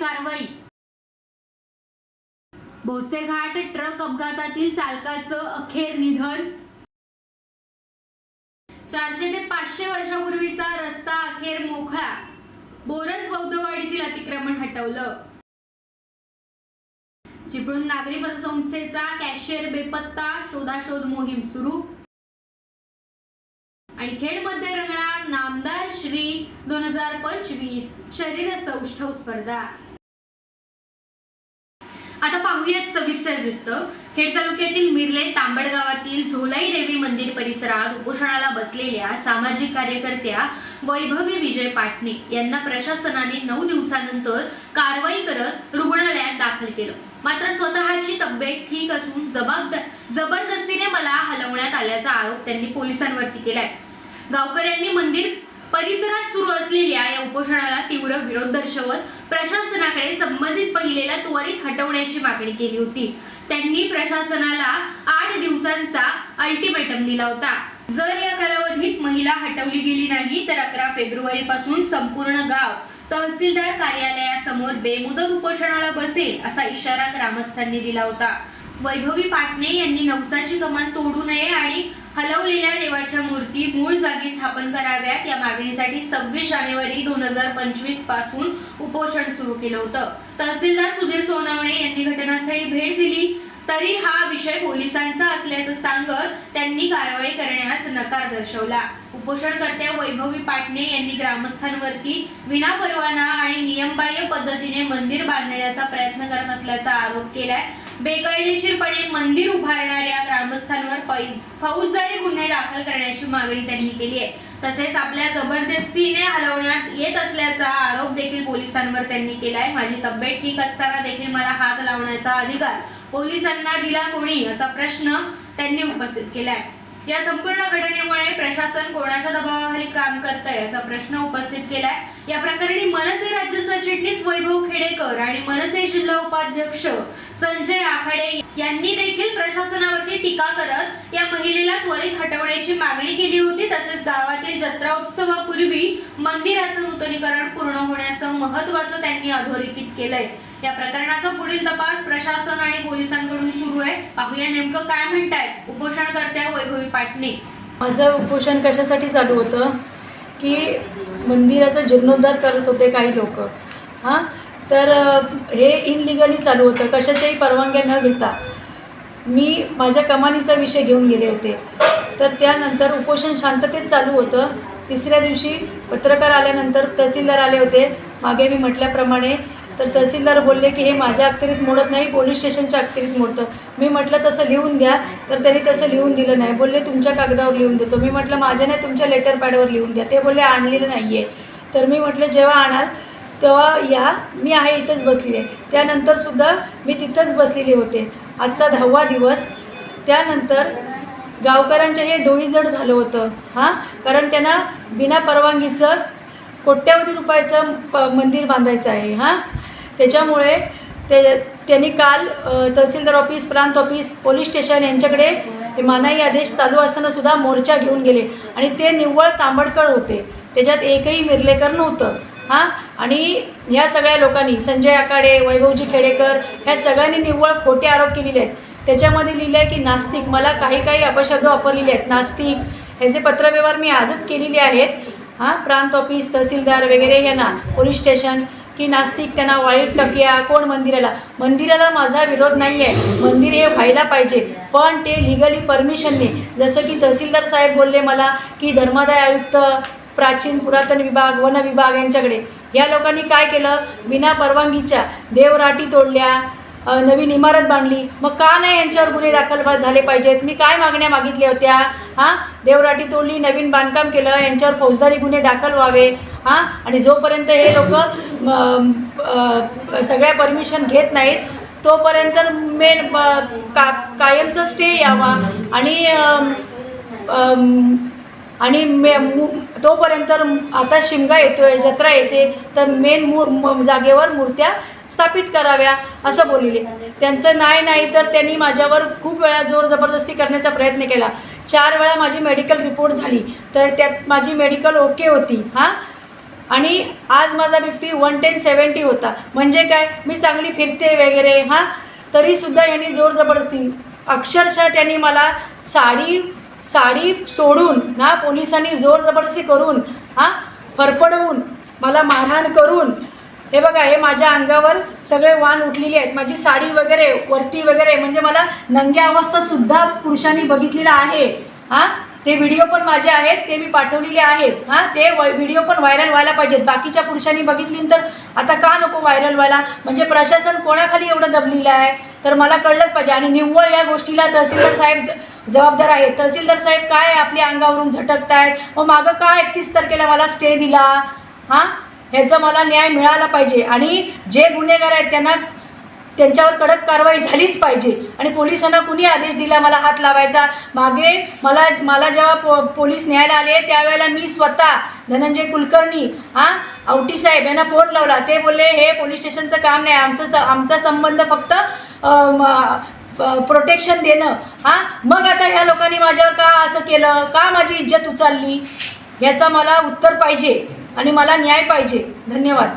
कारवाई. भोसेघाट ट्रक अपघातातील चालकाचं अखेर निधन. चारशे ते पाचशे वर्षापूर्वीचा रस्ता अखेर मोकळा. बोरज बौद्धवाडीतील अतिक्रमण हटवलं. चिपळूण नागरी पतसंस्थेचा कॅशियर बेपत्ता शोधाशोध मोहीम सुरू. आणि खेडमध्ये रंगणार नामदार श्री दोन हजार पंचवीस शरीर सौष्ठव स्पर्धा. आता पाहूयात सविस्तर वृत्त. खेड तालुक्यातील मिरले तांबड गावातील झोलाई देवी मंदिर परिसरात उपोषणाला बसलेल्या सामाजिक कार्यकर्त्या वैभवी विजय पाटणे यांना प्रशासनाने नऊ दिवसानंतर कारवाई करत रुग्णालयात दाखल केलं. मात्र स्वतःची तब्येत ठीक असून जबाबदार जबरदस्तीने मला हलवण्यात आल्याचा आरोप त्यांनी पोलिसांवरती केलाय. गावकऱ्यांनी मंदिर परिसरात सुरू असलेल्या या उपोषणाला तीव्र विरोध दर्शवत प्रशासनाकडे संबंधित पहिलेला त्वरित हटवण्याची मागणी केली होती. त्यांनी प्रशासनाला आठ दिवसांचा अल्टिमेटम दिला होता. जर या कालावधीत महिला हटवली गेली नाही तर अकरा फेब्रुवारी पासून संपूर्ण गाव तहसीलदार कार्यालयासमोर बेमुदत उपोषणाला बसेल असा इशारा ग्रामस्थांनी दिला होता. वैभवी पाटणे यांनी नवसाची कमान तोडू नये आणि हलवलेल्या देवाच्या मूर्ती मूळ जागी स्थापन कराव्यात. या मागणीसाठी सव्वीस जानेवारी दोन हजार पंचवीसपासून उपोषण सुरू केलं होतं. तहसीलदार सुधीर सोनवणे यांनी घटनास्थळी भेट दिली. तरी हा विषय पोलिसांचा असल्याचं सांगत त्यांनी कारवाई करण्यास नकार दर्शवला. उपोषणकर्त्या वैभवी पाटणे यांनी ग्रामस्थांवरती विनापरवाना आणि नियमबाह्य पद्धतीने मंदिर बांधण्याचा प्रयत्न करत असल्याचा आरोप केलाय. बेकायदेशीरपणे मंदिर उभारणाऱ्या ग्रामस्थांवर फौजदारी गुन्हे दाखल करण्याची मागणी त्यांनी केली आहे. तसेच आपल्या जबरदस्तीने हलवण्यात येत असल्याचा आरोप देखील पोलिसांवर त्यांनी केलाय. माझी तब्येत ठीक असताना देखील मला हात लावण्याचा अधिकार पोलिसांना दिला कोणी? असा प्रश्न त्यांनी उपस्थित केलाय. या संपूर्ण घटनेमुळे प्रशासन कोणाच्या दबावाखाली काम करत आहे असा प्रश्न उपस्थित केलाय. या प्रकरणी मनसे राज्य सरचिटणीस वैभव खेडेकर आणि मनसे जिल्हा उपाध्यक्ष संजय आखाडे यांनी देखील प्रशासनावरती टीका करत या महिलेला त्वरित हटवण्याची मागणी केली होती. तसेच गावातील जत्रा उत्सवापूर्वी मंदिराचं नूतनीकरण पूर्ण होण्याचं महत्वाचं त्यांनी अधोरेखित केलंय. या प्रकरणाचा पुढील तपास प्रशासन आणि पोलिसांकडून सुरू आहे. पाहूया नेमकं काय म्हणतायत उपोषणकर्त्या वैभवी पाटणे. माझं उपोषण कशासाठी चालू होतं? की मंदिराचा जीर्णोद्धार करत होते काही लोक. हां? तर हे इनलिगली चालू होतं. कशाच्याही परवानग्या न घेता मी माझ्या कमानीचा विषय घेऊन गेले होते. तर त्यानंतर उपोषण शांततेत चालू होतं. तिसऱ्या दिवशी पत्रकार आल्यानंतर तहसीलदार आले होते. मागे मी म्हटल्याप्रमाणे तर तहसीलदार बोलले की हे माझ्या अखत्यारीत मोडत नाही पोलीस स्टेशनच्या अखत्यारीत मोडतं. मी म्हटलं तसं लिहून द्या. तर त्यांनी तसं लिहून दिलं नाही. बोलले तुमच्या कागदावर लिहून देतो. मी म्हटलं माझ्या नाही तुमच्या लेटर पॅडवर लिहून द्या. ते बोलले आणलेलं नाही आहे तर मी म्हटलं जेव्हा आणाल तेव्हा या. मी आहे इथंच बसलेली. आहे त्यानंतरसुद्धा मी तिथंच बसलेले होते. आजचा दहावा दिवस. त्यानंतर गावकऱ्यांच्या हे डोईजड झालं होतं. हां? कारण त्यांना बिना परवानगीचं कोट्यावधी रुपयाचं प मंदिर बांधायचं आहे हां? त्याच्यामुळे ते त्यांनी काल तहसीलदार ऑफिस प्रांत ऑफिस पोलीस स्टेशन यांच्याकडे हे मानाई आदेश चालू असताना सुद्धा मोर्चा घेऊन गेले. आणि ते निव्वळ तांबडकळ होते. त्याच्यात एकही मिरलेकर नव्हतं हां? आणि ह्या सगळ्या लोकांनी संजय आकाडे वैभवजी खेडेकर ह्या सगळ्यांनी निव्वळ खोटे आरोप केलेले आहेत. त्याच्यामध्ये लिहिलं आहे की नास्तिक मला काही काही अपशब्द वापरलेले आहेत. नास्तिक ह्याचे पत्रव्यवहार मी आजच केलेले आहेत. हां प्रांत ऑफिस तहसीलदार वगैरे यांना पोलीस स्टेशन की नास्तिक त्यांना वाईट टकिया कोण मंदिराला? मंदिराला माझा विरोध नाही आहे मंदिर हे व्हायला पाहिजे. पण ते लिगली परमिशनने जसं की तहसीलदार साहेब बोलले मला की धर्मादाय आयुक्त प्राचीन पुरातन विभाग वन विभाग यांच्याकडे. या लोकांनी काय केलं? बिना परवानगीच्या देवराटी तोडल्या. नवीन इमारत बांधली. मग का नाही यांच्यावर गुन्हे दाखल झाले पाहिजेत? मी काय मागण्या मागितल्या होत्या? हां? देवराटी तोडली नवीन बांधकाम केलं यांच्यावर फौजदारी गुन्हे दाखल व्हावे. हां? आणि जोपर्यंत हे लोक सगळ्या परमिशन घेत नाहीत तोपर्यंत मेन का कायमचं स्टे यावा. आणि आणि मे मु तोपर्यंत आता शिमगा येतो आहे जत्रा येते तर मेन मू जागेवर मूर्त्या प्रस्थापित कराव्या असं बोलले त्यांचं नाही नाही तर त्यांनी माझ्यावर खूप वेळा जोर जबरदस्ती करण्याचा प्रयत्न केला. चार वेळा माझी मेडिकल रिपोर्ट झाली. तर त्यात माझी मेडिकल ओके होती हां? आणि आज माझा B P one ten seventy होता. म्हणजे काय? मी चांगली फिरते वगैरे हां? तरीसुद्धा यांनी जोर जबरदस्ती. अक्षरशः त्यांनी मला साडी साडी सोडून ना पोलिसांनी जोर जबरदस्ती करून हां? फरफडवून मला मारहाण करून हे बघा हे माझ्या अंगावर सगळे वाण उठलेले आहेत. माझी साडी वगैरे वरती वगैरे म्हणजे मला नंग्या अवस्थासुद्धा पुरुषांनी बघितलेला आहे. हां? ते व्हिडिओ पण माझे आहेत ते मी पाठवलेले आहेत. हां? ते व्हिडिओ पण व्हायरल व्हायला पाहिजेत. बाकीच्या पुरुषांनी बघितली तर आता का नको व्हायरल व्हायला? म्हणजे प्रशासन कोणाखाली एवढं दबलेलं आहे? तर मला कळलंच पाहिजे. आणि निव्वळ या गोष्टीला तहसीलदार साहेब जबाबदार आहेत. तहसीलदार साहेब काय आपल्या अंगावरून झटकतायत? मग मागं का एकतीस तारखेला मला स्टे दिला? हां? ह्याचा मला न्याय मिळाला पाहिजे. आणि जे गुन्हेगार आहेत त्यांना त्यांच्यावर कडक कारवाई झालीच पाहिजे. आणि पोलिसांना कुणी आदेश दिला मला हात लावायचा? मागे मला मला जेव्हा पो पोलीस न्यायला आले त्यावेळेला मी स्वतः धनंजय कुलकर्णी हां औटी साहेब यांना फोन लावला. ते बोलले हे पोलीस स्टेशनचं काम नाही. आमचं स आमचा संबंध फक्त प्रोटेक्शन देणं. हां मग आता ह्या लोकांनी माझ्यावर का असं केलं? का माझी इज्जत उचलली? ह्याचा मला उत्तर पाहिजे. आणि मला न्याय पाहिजे. धन्यवाद.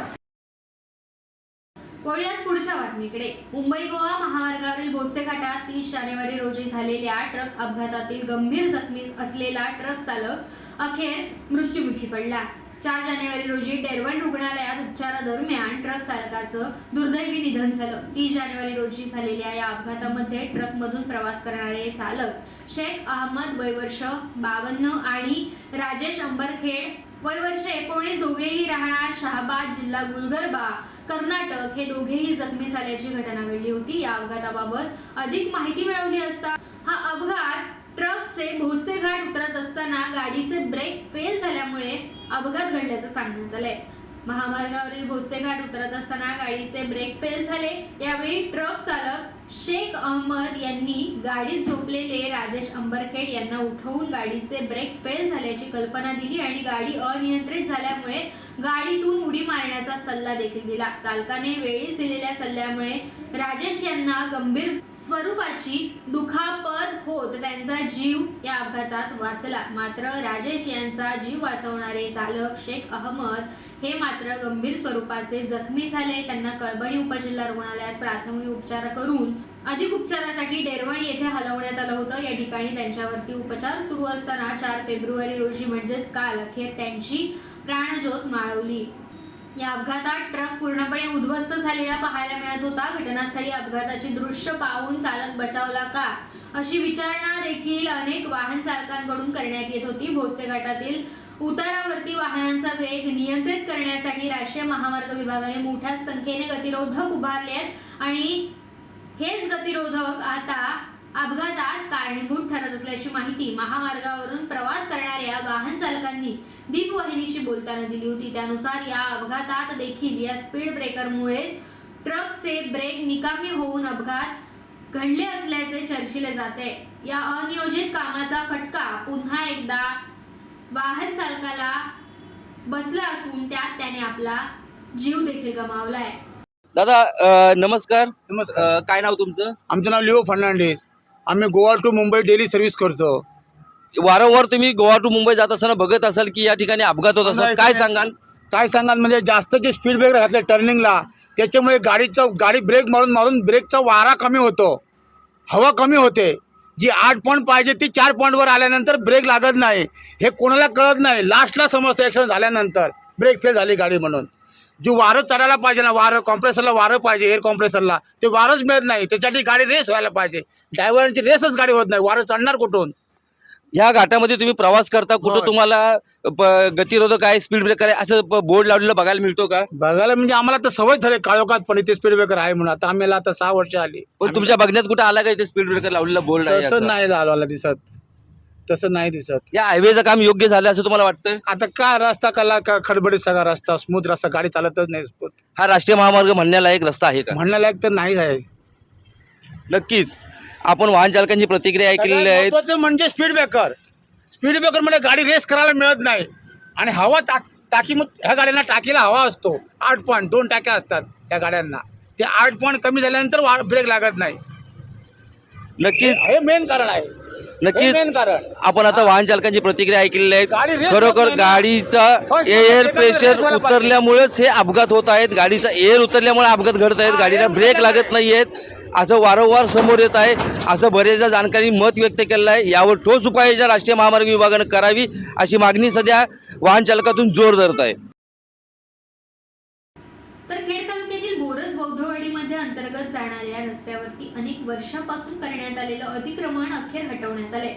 वळूयात पुढच्या बातमीकडे. मुंबई गोवा महामार्गावरील भोसे घाटात तीस जानेवारी रोजी झालेल्या ट्रक अपघातातील गंभीर जखमी असलेला ट्रक चालक अखेर मृत्युमुखी पडला. चार जानेवारी रोजी डेरवण रुग्णालयात उपचारादरम्यान ट्रक चालकाचं दुर्दैवी निधन झालं. तीस जानेवारी रोजी झालेल्या या अपघातामध्ये ट्रकमधून प्रवास करणारे चालक शेख अहमद वयवर्ष बावन्न आणि राजेश अंबरखेड वयवर्ष एकोणीस दोघेही राहणार शहाबाद जिल्हा गुलगर्बा कर्नाटक हे दोघेही जखमी झाल्याची घटना घडली होती. या अपघाताबाबत अधिक माहिती मिळवली असता हा अपघात ट्रकचे भोसे घाट उतरत असताना गाडीचे ब्रेक फेल झाल्यामुळे अपघात घडल्याचं सांगण्यात आलंय. महामार्गावरील भोसेघाट उतरत असताना गाडीचे ब्रेक फेल झाले. यावेळी ट्रक चालक शेख अहमद यांनी गाडीत झोपलेले राजेश अंबरखेड यांना उठवून गाडीचे ब्रेक फेल झाल्याची कल्पना दिली आणि गाडी अनियंत्रित झाल्यामुळे गाडीतून उडी मारण्याचा सल्ला देखील दिला. चालकाने वेळीच दिलेल्या सल्ल्यामुळे राजेश यांना गंभीर स्वरूपाची दुखापत होत त्यांचा जीव या अपघातात वाचला. मात्र राजेश यांचा जीव वाचवणारे चालक शेख अहमद हे मात्र गंभीर स्वरूपाचे जखमी झाले. त्यांना कळबणी उपजिल्हा रुग्णालयात प्राथमिक उपचार करून अधिक उपचारासाठी डेरवणी येथे हलवण्यात आलं होतं. या ठिकाणी त्यांच्यावरती उपचार सुरू असताना चार फेब्रुवारी रोजी म्हणजेच काल अखेर त्यांची प्राणज्योत माळवली. या अपघातात ट्रक पूर्णपणे उद्ध्वस्त झालेला पाहायला मिळत होता. घटनास्थळी अपघाताची दृश्य पाहून चालक बचावला का? अशी विचारणा देखील अनेक वाहन चालकांकडून करण्यात येत होती. भोसे घाटातील उतारावरती वाहनांचा वेग नियंत्रित करण्यासाठी राष्ट्रीय महामार्ग विभागाने मोठ्या संख्येने गतिरोधक उभारले आहेत आणि हेच गतिरोधक आता अपघातास कारणीभूत ठरत असल्याची माहिती महामार्गावरून प्रवास करणाऱ्या वाहन चालकांनी दीपवाहिनीशी बोलताना दिली होती. त्यानुसार या अपघातात देखील या स्पीड ब्रेकरमुळेच ट्रकचे ब्रेक निकामी होऊन अपघात घडले असल्याचे चर्चिले जाते. या अनियोजित कामाचा फटका पुन्हा एकदा वाहन चालकाला बसला असून त्यात त्याने आपला जीव देखील गमावलाय. दादा अ, नमस्कार. नमस्कार. अ, काय नाव तुमचं? आमचं नाव लिओ फर्नांडिस. आम्ही Goa to Mumbai daily service करतो. वारंवार तुम्ही गोवा टू मुंबई जात असताना बघत असाल की या ठिकाणी अपघात होत असाल काय. सांगाल? काय सांगाल? म्हणजे जास्त जे स्पीड ब्रेकर घातले टर्निंगला त्याच्यामुळे गाडीचा गाडी ब्रेक मारून मारून ब्रेकचा वारा कमी होतो. हवा कमी होते. जी आठ पॉईंट पाहिजे ती चार पॉईंटवर आल्यानंतर ब्रेक लागत नाही. हे कोणाला कळत नाही. लास्टला समजतं ॲक्सिडेंट झाल्यानंतर. ब्रेक फेल झाली गाडी म्हणून. जो वारं चढायला पाहिजे ना वारं कॉम्प्रेसरला वारं पाहिजे एअर कॉम्प्रेसरला ते वारंच मिळत नाही. त्याच्यासाठी गाडी रेस व्हायला पाहिजे. ड्रायव्हरांची रेसच गाडी होत नाही. वारं चढणार कुठून? ह्या घाटामध्ये तुम्ही प्रवास करता कुठं होय. तुम्हाला प- गतिरोधक आहे स्पीड ब्रेकर आहे असं ब- बोर्ड लावलेलं बघायला मिळतो का? बघायला म्हणजे आम्हाला तर सवय झाली काळोखात पण इथे स्पीड ब्रेकर आहे म्हणून. आता आम्हाला आता सहा वर्ष आली. पण तुमच्या बघण्यात कुठं आला का इथे स्पीड ब्रेकर लावलेलं बोर्ड आहे तसं असं? नाही झालं दिसत. तसं नाही दिसत. या हायवेचं काम योग्य झालं असं तुम्हाला वाटतं आता काय रस्ता कला का खडबडीत सगळा रस्ता स्मूथ रस्ता गाडी चालतच नाही स्मूथ हा राष्ट्रीय महामार्ग म्हणण्यालायक रस्ता आहे का? म्हणण्यालायक तर नाहीच आहे. नक्कीच. आपण वाहन चालकांची प्रतिक्रिया ऐकलेली सगळ्यात आहे. महत्त्वाचं म्हणजे स्पीड ब्रेकर स्पीड ब्रेकरमध्ये गाडी रेस करायला मिळत नाही. आणि हवा टाक टाकी मग ह्या गाड्यांना टाकीला हवा असतो. आठ पॉईंट दोन टाक्या असतात ह्या गाड्यांना. ते आठ पॉईंट कमी झाल्यानंतर ब्रेक लागत नाही. नक्कीच. हे मेन कारण आहे. नक्कीच मेन कारण. आपण आता वाहन चालकांची प्रतिक्रिया गाडी आहेत रेस खरोखर ना. गाडीचा एअर प्रेशर race व्हायला पाहिजे. उतरल्यामुळेच हे अपघात होत आहेत. गाडीचा एअर उतरल्यामुळे अपघात घडत आहेत. गाडीला ब्रेक. लागत नाही आहेत असं वारंवार समोर येत आहे. असं बरेचदा जाणकारी मत व्यक्त केलेलं आहे. यावर ठोस उपाययोजना राष्ट्रीय महामार्ग विभागानं करावी अशी मागणी सध्या वाहन चालकातून जोर धरत आहे. तर खेड बोरस अंतर्गत जाणाऱ्या रस्त्यावरती अनेक वर्षापासून करण्यात आलेलं अतिक्रमण अखेर हटवण्यात आले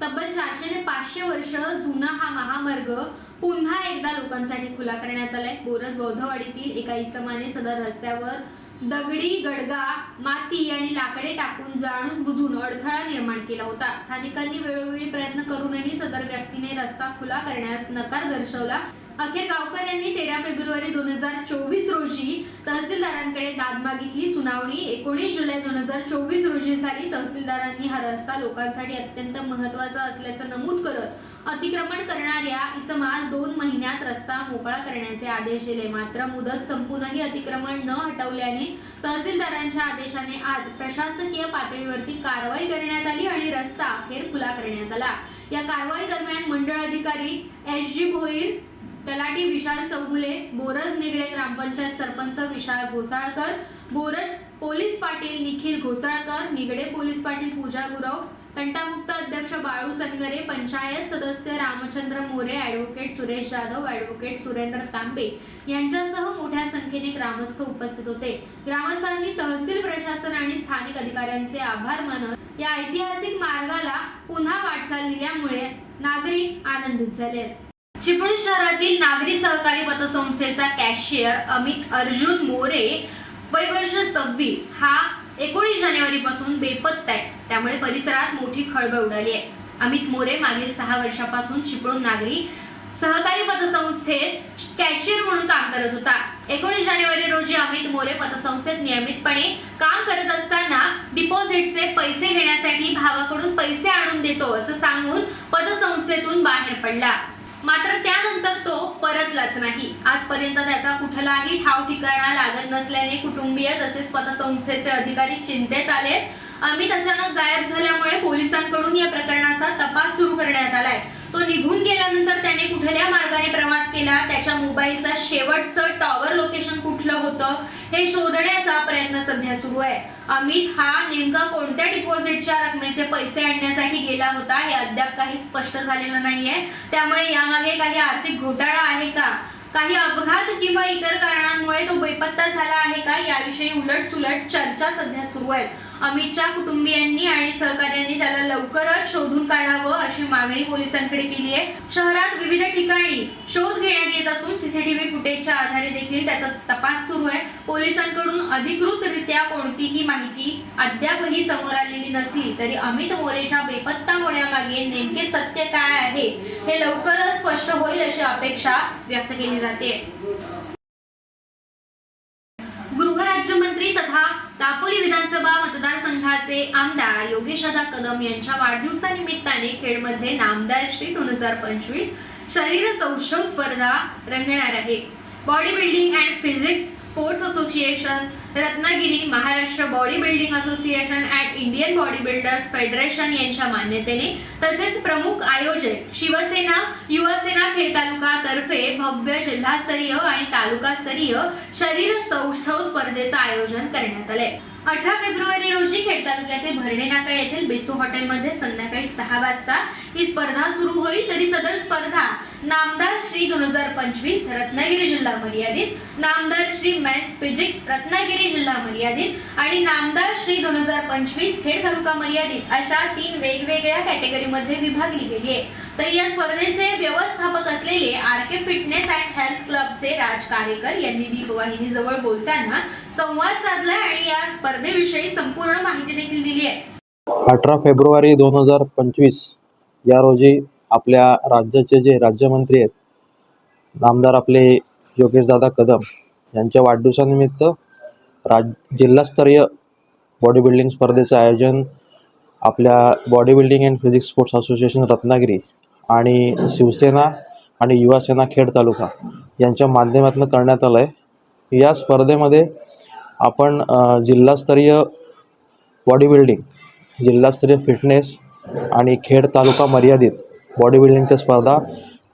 तब्बल चारशे ते पाचशे वर्ष जुना हा महामार्ग पुन्हा एकदा लोकांसाठी खुला करण्यात आलाय. बोरस बौद्धवाडीतील एका इसमाने सदर रस्त्यावर दगडी गडगा माती आणि लाकडे टाकून जाणून बुजून अडथळा निर्माण केला होता. स्थानिकांनी वेळोवेळी प्रयत्न करूनही सदर व्यक्तीने रस्ता खुला करण्यास नकार दर्शवला. अखेर गावकऱ्यांनी तेरा फेब्रुवारी दोन हजार चोवीस रोजी तहसीलदारांकडे दाद मागितली. सुनावणी एकोणीस जुलै दोन हजार चोवीस रोजी झाली. तहसीलदारांनी हा रस्ता लोकांसाठी अत्यंत महत्त्वाचा असल्याचं नमूद करत अतिक्रमण करणाऱ्या इसमास दोन महिन्यात रस्ता मोकळा करण्याचे आदेश दिले. मात्र मुदत संपूनही अतिक्रमण न हटवल्याने तहसीलदारांच्या आदेशाने आज प्रशासकीय पातळीवरती कारवाई करण्यात आली आणि रस्ता अखेर खुला करण्यात आला. या कारवाई दरम्यान मंडळ अधिकारी एस जी भोईर तलाठी विशाल चौगुले बोरज निगडे ग्रामपंचायत सरपंच विशाल घोसाळकर बोरज पोलीस पाटील निखिल घोसाळकर निगडे पोलीस पाटील पूजा गुरव तंटामुक्त अध्यक्ष बाळू सनगरे पंचायत सदस्य रामचंद्र मोरे ॲडव्होकेट सुरेश जाधव ॲडव्होकेट सुरेंद्र तांबे यांच्यासह मोठ्या संख्येने ग्रामस्थ उपस्थित होते ग्रामस्थांनी तहसील प्रशासन आणि स्थानिक अधिकाऱ्यांचे आभार मानत या ऐतिहासिक मार्गाला पुन्हा वाटचाल दिल्यामुळे नागरिक आनंदित झाले आहेत. चिपळूण शहरातील नागरी सहकारी पतसंस्थेचा कॅशियर अमित अर्जुन मोरे वय वर्ष सव्वीस. हा एकोणीस जानेवारी पासून बेपत्ता आहे. त्यामुळे परिसरात मोठी खळबळ उडाली आहे. अमित मोरे मागील सहा वर्षापासून चिपळूण नागरी सहकारी पतसंस्थेत कॅशियर म्हणून काम करत होता. एकोणीस जानेवारी रोजी अमित मोरे पतसंस्थेत नियमितपणे काम करत असताना डिपॉझिटचे पैसे घेण्यासाठी भावाकडून पैसे आणून देतो असं सांगून पतसंस्थेतून बाहेर पडला. मात्र त्यानंतर तो परतलाच नाही. आजपर्यंत त्याचा कुठलाही ठाव ठिकाणा लागत नसल्याने कुटुंबीय तसेच पतसंस्थेचे अधिकारी चिंतेत आले. अमित अचानक गायब झाल्यामुळे पोलिसांकडून या प्रकरणाचा तपास सुरू करण्यात आलाय. तो निघून गेल्यानंतर त्याने कुठल्या मार्गाने प्रवास केला? त्याच्या मोबाईलचा शेवटचं टॉवर लोकेशन कुठलं होतं? हे शोधण्याचा प्रयत्न सध्या सुरू आहे. अमित हा नेमका कोणत्या डिपॉझिटच्या रकमेचे पैसे आणण्यासाठी गेला होता हे अद्याप काही स्पष्ट झालेलं नाहीये. त्यामुळे यामागे काही आर्थिक घोटाळा आहे का? काही अपघात किंवा इतर कारणांमुळे तो बेपत्ता झाला आहे का? याविषयी उलट सुलट चर्चा सध्या सुरू आहे. अमितच्या कुटुंबियांनी आणि सहकार्यांनी त्याला लवकरच शोधून काढावं अशी मागणी पोलिसांकडे केली आहे. शहरात विविध ठिकाणी शोध घेण्यात येत असून सीसीटीव्ही फुटेजच्या आधारे देखील त्याचा तपास सुरू आहे. पोलिसांकडून अधिकृतरित्या कोणतीही माहिती अद्यापही समोर आलेली नसली तरी अमित मोरेच्या बेपत्ता होण्यामागे नेमके सत्य काय आहे हे लवकरच स्पष्ट होईल अशी अपेक्षा व्यक्त केली जाते. गृहराज्यमंत्री तथा दापोली विधानसभा मतदारसंघाचे आमदार योगेशदा कदम यांच्या वाढदिवसानिमित्ताने खेडमध्ये नामदार श्री दोन हजार पंचवीस शरीर सौष्ठव स्पर्धा रंगणार आहे. Body building and physics sports association Ratnagiri Maharashtra body building association and Indian body builders federation यांच्या मान्यतेने तसेच प्रमुख आयोजक शिवसेना युवासेना खेड तालुका तर्फे भव्य जिल्हास्तरीय आणि तालुकास्तरीय शरीर सौष्ठव स्पर्धेचं आयोजन करण्यात आलंय. अठरा फेब्रुवारी रोजी खेड तालुक्यातील भरणे नाका येथील बेसो हॉटेलमध्ये संध्याकाळी सहा वाजता ही स्पर्धा सुरू होईल. तरी सदर स्पर्धा नामदार श्री दोन हजार पंचवीस रत्नागिरी जिल्हा मर्यादित नामदार श्री मॅथ्स फिजिक रत्नागिरी जिल्हा मर्यादित आणि नामदार श्री दोन हजार पंचवीस खेड तालुका मर्यादित अशा तीन वेगवेगळ्या कॅटेगरीमध्ये विभागली गेली आहे. तर या स्पर्धेचे व्यवस्थापक असलेले R K fitness and health क्लबचे राज कारेकर यांनी दीपवाहिनी जवळ बोलताना संवाद साधलाय आणि या स्पर्धेविषयी संपूर्ण माहिती देखील दिली आहे. अठरा फेब्रुवारी दोन हजार पंचवीस या रोजी आपल्या राज्याचे जे राज्यमंत्री आहेत नामदार आपले योगेशदादा कदम यांच्या वाढदिवसानिमित्त राज जिल्हास्तरीय बॉडी बिल्डिंग स्पर्धेचं आयोजन आपल्या body building and physics sports association Ratnagiri आणि शिवसेना आणि युवासेना खेड तालुका यांच्या माध्यमातून करण्यात आलं आहे या स्पर्धेमध्ये आपण जिल्हास्तरीय बॉडी बिल्डिंग जिल्हास्तरीय फिटनेस आणि खेड तालुका मर्यादित बॉडी बिल्डिंगच्या स्पर्धा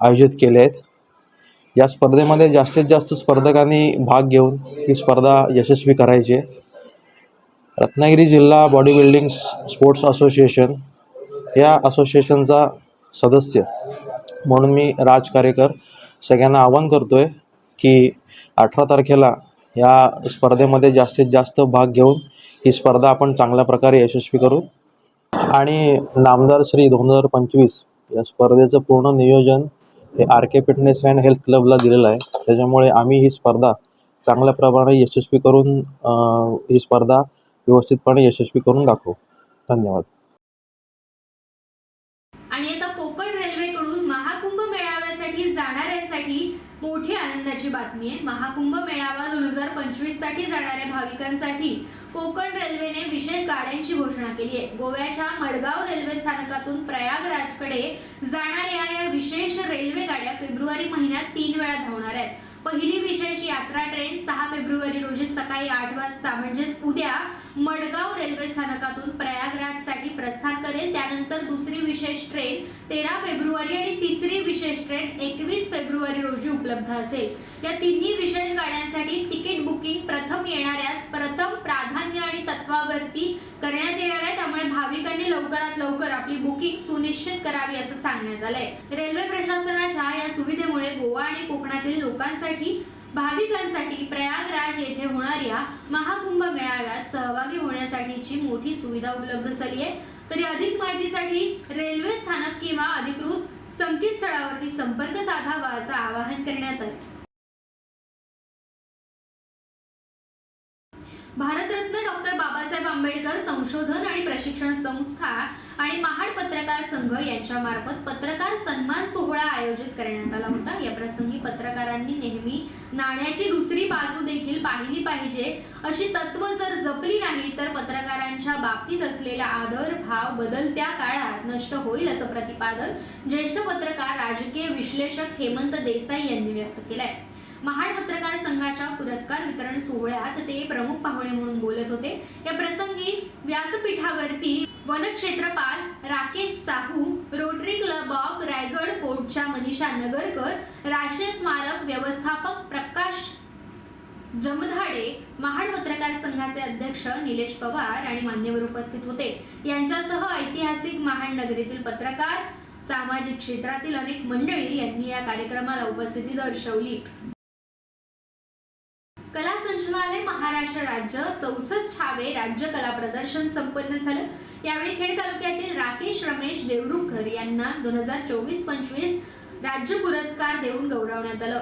आयोजित केल्या आहेत. या स्पर्धेमध्ये जास्तीत जास्त स्पर्धकांनी भाग घेऊन ही स्पर्धा यशस्वी करायची आहे. रत्नागिरी जिल्हा बॉडी बिल्डिंग स्पोर्ट्स असोसिएशन या असोसिएशनचा सदस्य म्हणून मी राज कारेकर सगळ्यांना आवाहन करतो आहे की अठरा तारखेला या स्पर्धेमध्ये जास्तीत जास्त भाग घेऊन ही स्पर्धा आपण चांगल्या प्रकारे यशस्वी करू. आणि नामदार श्री दोन हजार पंचवीस या स्पर्धेचं पूर्ण नियोजन हे R K fitness and health क्लबला दिलेलं आहे. त्याच्यामुळे आम्ही ही स्पर्धा चांगल्या प्रमाणे यशस्वी करून ही स्पर्धा व्यवस्थितपणे यशस्वी करून दाखवू. धन्यवाद आणि आता कोकण रेल्वेकडून महाकुंभ मेळाव्यासाठी जाणाऱ्यांसाठी मोठी आनंदाची बातमी आहे महाकुंभ मेळावा दोन हजार पंचवीससाठी जाणाऱ्या भाविकांसाठी कोकण रेल्वेने विशेष गाड्यांची घोषणा केली आहे गोव्याच्या मडगाव रेल्वे स्थानकातून प्रयागराजकडे जाणाऱ्या या विशेष रेल्वे गाड्या फेब्रुवारी महिन्यात तीन वेळा धावणार आहेत. पहिली विशेष यात्रा ट्रेन सहा फेब्रुवारी रोजी सकाळी आठ वाजता म्हणजेच उद्या मडगाव रेल्वे स्थानकातून प्रयागराजसाठी प्रस्थान करेल. त्यानंतर दुसरी विशेष ट्रेन तेरा फेब्रुवारी आणि तिसरी विशेष ट्रेन एकवीस फेब्रुवारी रोजी उपलब्ध असेल. या तिन्ही विशेष गाड्यांसाठी तिकीट बुकिंग प्रथम येणाऱ्यास प्रथम प्राधान्य आणि तत्वावरती करण्यात येणार आहे. त्यामुळे भाविकांनी लवकरात लवकर आपली बुकिंग सुनिश्चित करावी असं सांगण्यात आलंय. रेल्वे प्रशासनाच्या या सुविधेमुळे गोवा आणि कोकणातील लोकांसाठी भाविकांसाठी प्रयागराज येथे होणाऱ्या महाकुंभ मेळाव्यात सहभागी होण्यासाठीची मोठी सुविधा उपलब्ध झाली आहे. तरी अधिक माहितीसाठी रेल्वे स्थानक किंवा अधिकृत संकेतस्थळावरती संपर्क साधावा असं आवाहन करण्यात आलं. भारतरत्न डॉक्टर बाबासाहेब आंबेडकर संशोधन आणि प्रशिक्षण संस्था आणि महाड पत्रकार संघ यांच्या मार्फत पत्रकार सन्मान सोहळा आयोजित करण्यात आला होता. या प्रसंगी पत्रकारांनी नेहमी नाण्याची दुसरी बाजू देखील पाहिली पाहिजे अशी तत्व जर जपली नाही तर पत्रकारांच्या बाबतीत असलेला आदर भाव बदलत्या काळात नष्ट होईल असं प्रतिपादन ज्येष्ठ पत्रकार राजकीय विश्लेषक हेमंत देसाई यांनी व्यक्त केलंय. महाड पत्रकार संघाच्या पुरस्कार वितरण सोहळ्यात ते प्रमुख पाहुणे म्हणून बोलत होते. या प्रसंगी व्यासपीठावरती वनक्षेत्रपाल Rakesh Sahu Rotary club of Raigad कोर्टच्या Manisha Nagarkar राष्ट्रीय स्मारक व्यवस्थापक प्रकाश जमधाडे महाड पत्रकार संघाचे अध्यक्ष निलेश पवार आणि मान्यवर उपस्थित होते. यांच्यासह ऐतिहासिक महाड नगरीतील पत्रकार सामाजिक क्षेत्रातील अनेक मंडळी यांनी या कार्यक्रमाला उपस्थिती दर्शवली कला संचालनालय महाराष्ट्र राज्य चौसष्टावे राज्य कला प्रदर्शन संपन्न झालं. यावेळी खेड तालुक्यातील राकेश रमेश देवरुखकर यांना दोन हजार चोवीस पंचवीस राज्य पुरस्कार देऊन गौरवण्यात आलं.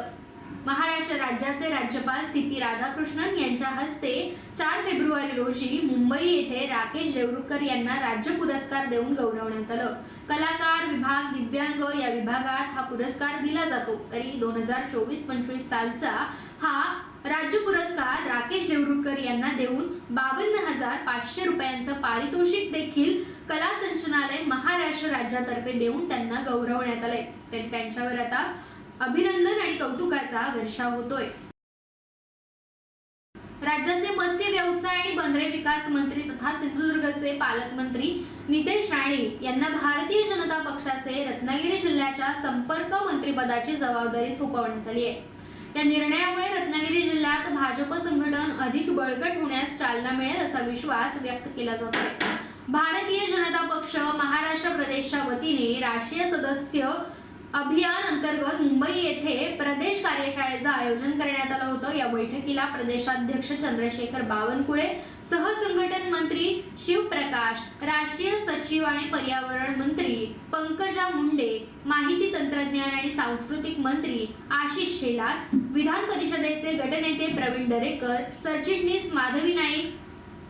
महाराष्ट्र राज्याचे राज्यपाल सी पी राधाकृष्णन यांच्या हस्ते चार फेब्रुवारी रोजी मुंबई येथे राकेश देवरुखकर यांना राज्य पुरस्कार देऊन गौरवण्यात आलं. कलाकार विभाग दिव्यांग या विभागात हा पुरस्कार दिला जातो. तरी दोन हजार चोवीस पंचवीस सालचा हा राज्य पुरस्कार राकेश देवरुखकर यांना देऊन बावन्न हजार पाचशे रुपयांचं पारितोषिक देखील कला संचनालय महाराष्ट्र राज्यातर्फे देऊन त्यांना गौरवण्यात आलंय. त्यांच्यावर आता अभिनंदन आणि कौतुकाचा वर्षाव होतोय. राज्याचे मत्स्य व्यवसाय आणि बंदरे विकास मंत्री तथा सिंधुदुर्गचे पालकमंत्री नितेश राणे यांना भारतीय जनता पक्षाचे रत्नागिरी जिल्ह्याच्या संपर्क मंत्रीपदाची जबाबदारी सोपवण्यात आली आहे. या निर्णयामुळे रत्नागिरी जिल्ह्यात भाजप संघटन अधिक बळकट होण्यास चालना मिळेल असा विश्वास व्यक्त केला जात आहे. भारतीय जनता पक्ष महाराष्ट्र प्रदेशच्या वतीने राष्ट्रीय सदस्य अभियान अंतर्गत मुंबई येथे प्रदेश कार्यशाळेचं आयोजन करण्यात आलं होतं. या बैठकीला प्रदेशाध्यक्ष चंद्रशेखर बावनकुळे सहसंघटन मंत्री राष्ट्रीय सचिव आणि पर्यावरण मंत्री पंकजा मुंडे माहिती तंत्रज्ञान आणि सांस्कृतिक मंत्री आशिष शेलार विधान परिषदेचे गटनेते प्रवीण दरेकर सरचिटणीस माधवी नाईक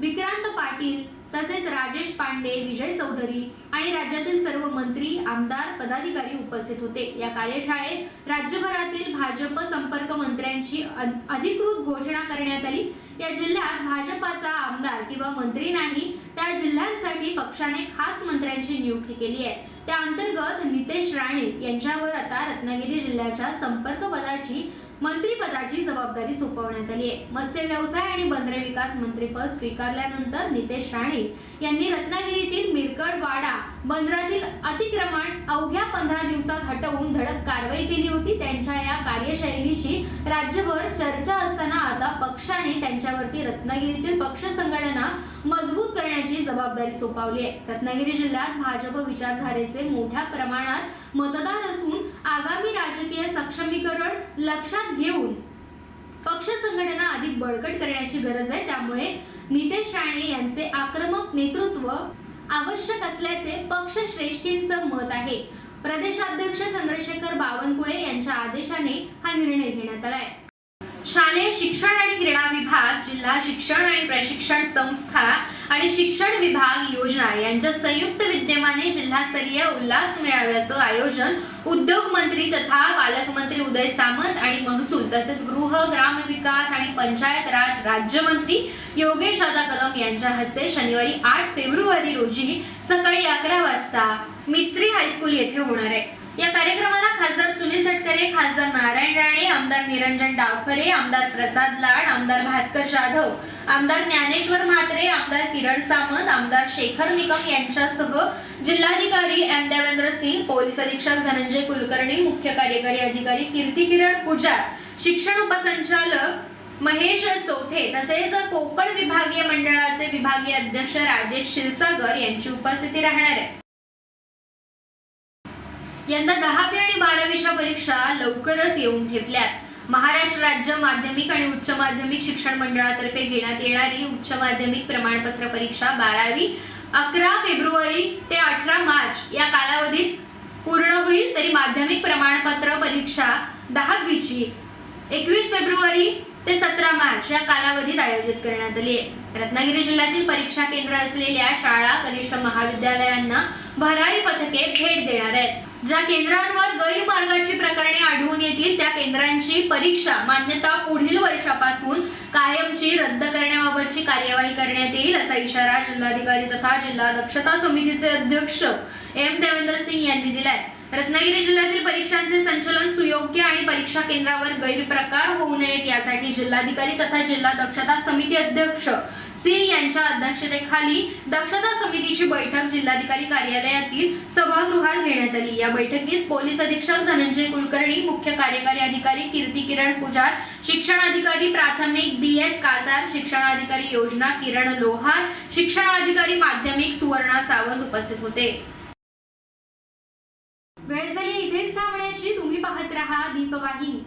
विक्रांत पाटील तसेच राजेश पांडे विजय चौधरी आणि राज्यातील सर्व मंत्री आमदार पदाधिकारी उपस्थित होते. या कार्यशाळेत राज्यभरातील भाजप संपर्क मंत्र्यांची अधिकृत घोषणा करण्यात आली. या जिल्ह्यात भाजपाचा आमदार किंवा मंत्री नाही त्या जिल्ह्यांसाठी पक्षाने खास मंत्र्यांची नियुक्ती केली आहे. त्या अंतर्गत नितेश राणे यांच्यावर आता रत्नागिरी जिल्ह्याच्या संपर्क पदाची मंत्रीपदाची जबाबदारी सोपवण्यात आली आहे. मत्स्य व्यवसाय आणि बंदरे विकास मंत्रीपद स्वीकारल्यानंतर नितेश राणे यांनी रत्नागिरीतील मिरकड वाडा बंदरातील अतिक्रमण अवघ्या पंधरा दिवसात हटवून धडक कारवाई केली होती. त्यांच्या या कार्यशैलीची राज्यभर चर्चा असताना आता पक्षाने त्यांच्यावरती रत्नागिरीतील पक्ष संघटना मजबूत करण्याची जबाबदारी सोपवली आहे. रत्नागिरी जिल्ह्यात भाजप विचारधारेचे मोठ्या प्रमाणात मतदार असून आगामी राजकीय सक्षमीकरण लक्षात लक्षात घेऊन पक्ष संघटना अधिक बळकट करण्याची गरज आहे. त्यामुळे नितेश राणे यांचे आक्रमक नेतृत्व आवश्यक असल्याचे पक्ष श्रेष्ठींचं मत आहे. प्रदेशाध्यक्ष चंद्रशेखर बावनकुळे यांच्या आदेशाने हा निर्णय घेण्यात आलाय. शालेय शिक्षण आणि क्रीडा विभाग जिल्हा शिक्षण आणि प्रशिक्षण संस्था आणि शिक्षण विभाग योजना यांच्या संयुक्त विद्यमाने जिल्हास्तरीय उल्हास मेळाव्याचं आयोजन उद्योग मंत्री तथा पालकमंत्री उदय सामंत आणि महसूल तसेच गृह ग्रामविकास आणि पंचायत राज राज्यमंत्री योगेश दादा कदम यांच्या हस्ते शनिवारी आठ फेब्रुवारी रोजी सकाळी अकरा वाजता मिस्त्री हायस्कूल येथे होणार आहे. या कार्यक्रमाला खासदार सुनील तटकरे खासदार नारायण राणे आमदार निरंजन डावखरे आमदार प्रसाद लाड आमदार भास्कर जाधव आमदार ज्ञानेश्वर म्हात्रे आमदार किरण सामंत आमदार शेखर निकम यांच्यासह जिल्हाधिकारी एम देवेंद्र सिंग पोलीस अधीक्षक धनंजय कुलकर्णी मुख्य कार्यकारी अधिकारी कीर्ती किरण पुजार शिक्षण उपसंचालक महेश चौथे तसेच कोकण विभागीय मंडळाचे विभागीय अध्यक्ष राजेश क्षीरसागर यांची उपस्थिती राहणार आहे. यंदा दहावी आणि बारावीच्या परीक्षा लवकरच येऊन ठेपल्यात. महाराष्ट्र राज्य माध्यमिक आणि उच्च माध्यमिक शिक्षण मंडळातर्फे घेण्यात येणारी उच्च माध्यमिक प्रमाणपत्र परीक्षा बारावी अकरा फेब्रुवारी ते अठरा मार्च या कालावधीत पूर्ण होईल. तरी माध्यमिक प्रमाणपत्र परीक्षा दहावीची एकवीस फेब्रुवारी ते सतरा मार्च या कालावधीत आयोजित करण्यात आली आहे. रत्नागिरी जिल्ह्यातील परीक्षा केंद्र असलेल्या शाळा कनिष्ठ महाविद्यालयांना भरारी पथके भेट देणार आहेत. ज्या केंद्रांवर गैरमार्गाची प्रकरणे आढळून येतील त्या केंद्रांची परीक्षा मान्यता पुढील वर्षापासून कायमची रद्द करण्याबाबतची कार्यवाही करण्यात येईल असा इशारा जिल्हाधिकारी तथा जिल्हा दक्षता समितीचे अध्यक्ष एम देवेंद्र सिंग यांनी दिलाय. रत्नागिरी जिल्ह्यातील परीक्षांचे संचलन सुयोग्य आणि परीक्षा केंद्रावर गैरप्रकार होऊ नयेत यासाठी जिल्हाधिकारी तथा जिल्हा दक्षता समिती अध्यक्ष सिंह यांच्या अध्यक्षतेखाली दक्षता समितीची बैठक जिल्हाधिकारी कार्यालयातील सभागृहात घेण्यात आली. या बैठकीस पोलीस अधीक्षक धनंजय कुलकर्णी मुख्य कार्यकारी अधिकारी कीर्ती किरण पुजार शिक्षणाधिकारी प्राथमिक बी एस कासार शिक्षणाधिकारी योजना किरण लोहार शिक्षणाधिकारी माध्यमिक सुवर्णा सावंत उपस्थित होते. वेळ झाली इथेच थांबण्याची तुम्ही पाहत राहा दीपवाहिनी.